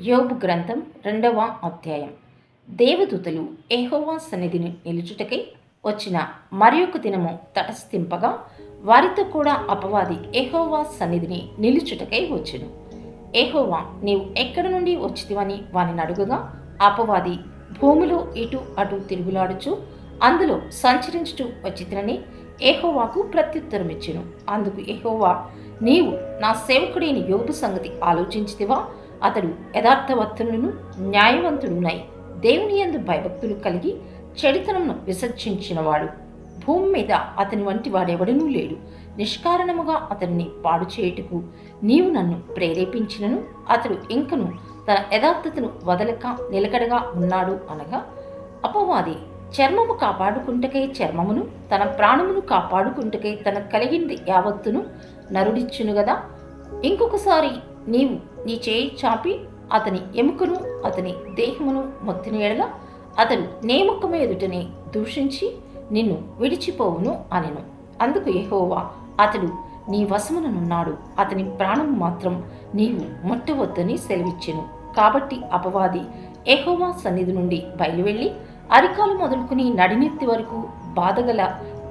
యోబు గ్రంథం రెండవ అధ్యాయం. దేవదూతలు ఏహోవా సన్నిధిని నిలుచుటకై వచ్చిన మరి ఒక దినము తటస్థింపగా వారితో కూడా అపవాది ఏహోవా సన్నిధిని నిలుచుటకై వచ్చును. ఏహోవా నీవు ఎక్కడి నుండి వచ్చితివని వాని అడుగగా అపవాది భూమిలో ఇటు అటు తిరుగులాడుచు అందులో సంచరించుచు వచ్చితినని ఏహోవాకు ప్రత్యుత్తరమిచ్చును. అందుకు ఏహోవా నీవు నా సేవకుడైన యోబు సంగతి ఆలోచించితివా? అతడు యథార్థవంతులను న్యాయవంతుడునై దేవుని యందు భయభక్తులు కలిగి చెడితనంను విసర్జించినవాడు. భూమి మీద అతని వంటి వాడెవడనూ లేడు. నిష్కారణముగా అతన్ని పాడు చేయుటకు నీవు నన్ను ప్రేరేపించినను అతడు ఇంకను తన యథార్థతను వదలక నిలకడగా ఉన్నాడు అనగా అపవాది చర్మము కాపాడుకుంటకై చర్మమును తన ప్రాణమును కాపాడుకుంటకై తన కలిగింది యావత్తును నరుడిచ్చును గదా? ఇంకొకసారి నీవు నీ చేయి చాపి అతని ఎముకను అతని దేహమును మొత్తిన ఎడల అతడు నేముఖము ఎదుటనే దూషించి నిన్ను విడిచిపోవును అనెను. అందుకు యెహోవా అతడు నీ వశముననున్నాడు. అతని ప్రాణం మాత్రం నీవు ముట్టవద్దని సెలవిచ్చెను. కాబట్టి అపవాది ఎహోవా సన్నిధి నుండి బయలువెళ్ళి అరికాలు మొదలుకుని నడినెత్తి వరకు బాధగల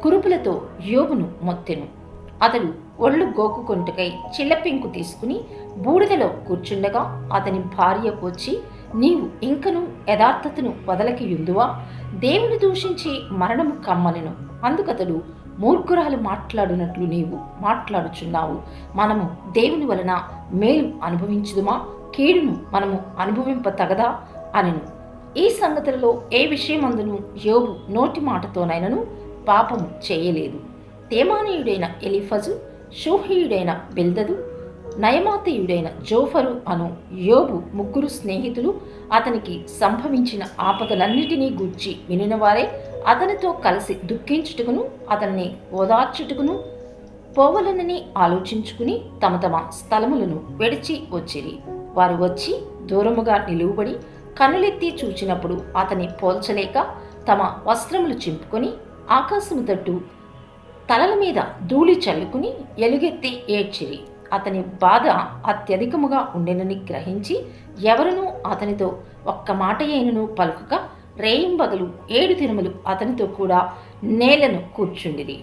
కురుపులతో యోగును మొత్తెను. అతడు ఒళ్ళు గోకుకొంటకై చిల్లపెంకు తీసుకుని బూడిదలో కూర్చుండగా అతని భార్య వచ్చి నీవు ఇంకను యథార్థతను వదలకి యుందువా? దేవుని దూషించి మరణము కమ్మలను అందుకతడు మూర్ఖురాలు మాట్లాడినట్లు నీవు మాట్లాడుచున్నావు. మనము దేవుని వలన మేలు అనుభవించుదుమా? కీడును మనము అనుభవింప తగదా అనెను. ఈ సంగతులలో ఏ విషయమందును యోగు నోటి మాటతోనైనను పాపము చేయలేదు. తేమానీయుడైన ఎలిఫజు షూహీయుడైన బిల్దదు నయమాతీయుడైన జోఫరు అను యోబు ముగ్గురు స్నేహితులు అతనికి సంభవించిన ఆపదలన్నిటినీ గూర్చి వినినవారే అతనితో కలిసి దుఃఖించుటకును అతన్ని ఓదార్చుటకును పోవలనని ఆలోచించుకుని తమ తమ స్థలములను విడిచి వచ్చిరి. వారు వచ్చి దూరముగా నిలువబడి కన్నులెత్తి చూచినప్పుడు అతని పోల్చలేక తమ వస్త్రములు చింపుకొని ఆకాశము తట్టు తలల మీద ధూళి చల్లుకుని ఎలుగెత్తి ఏడ్చిరి. అతని బాధ అత్యధికముగా ఉండెనని గ్రహించి ఎవరునూ అతనితో ఒక్క మాట అయినను పలుకక రేయింబదులు ఏడు తిరుమలు అతనితో కూడా నేలను కూర్చుండిరి.